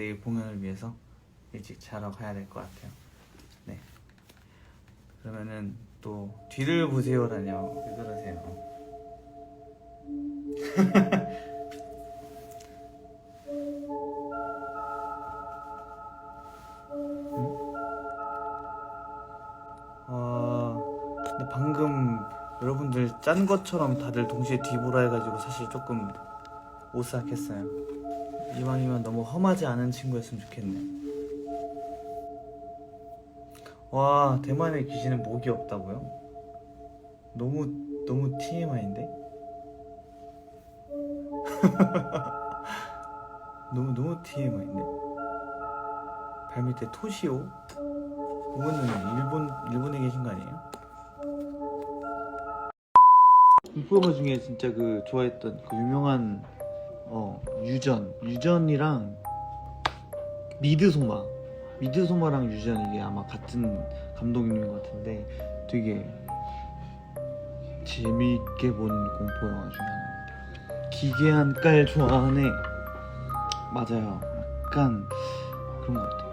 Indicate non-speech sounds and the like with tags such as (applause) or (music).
내일 공연을 위해서 일찍 자러 가야 될 것 같아요. 네. 그러면은 또 뒤를 보세요라뇨. 왜 그러세요? (laughs) 아, 근데 방금 여러분들 짠 것처럼 다들 동시에 뒤보라 해가지고 사실 조금 오싹했어요. 이왕이면 너무 험하지 않은 친구였으면 좋겠네. 와, 대만의 귀신은 목이 없다고요? 너무, 너무 TMI인데? (laughs) 너무, 너무 TMI인데? 발 밑에 토시오? 그분은 일본, 일본에 계신 거 아니에요? 공포영화 중에 진짜 그 좋아했던 그 유명한 어 유전. 유전이랑 미드소마. 미드소마랑 유전 이게 아마 같은 감독님인 것 같은데 되게 재미있게 본 공포 영화 중에 하나입니다. 기괴한 깔 좋아하네. 맞아요. 약간 그런 것 같아요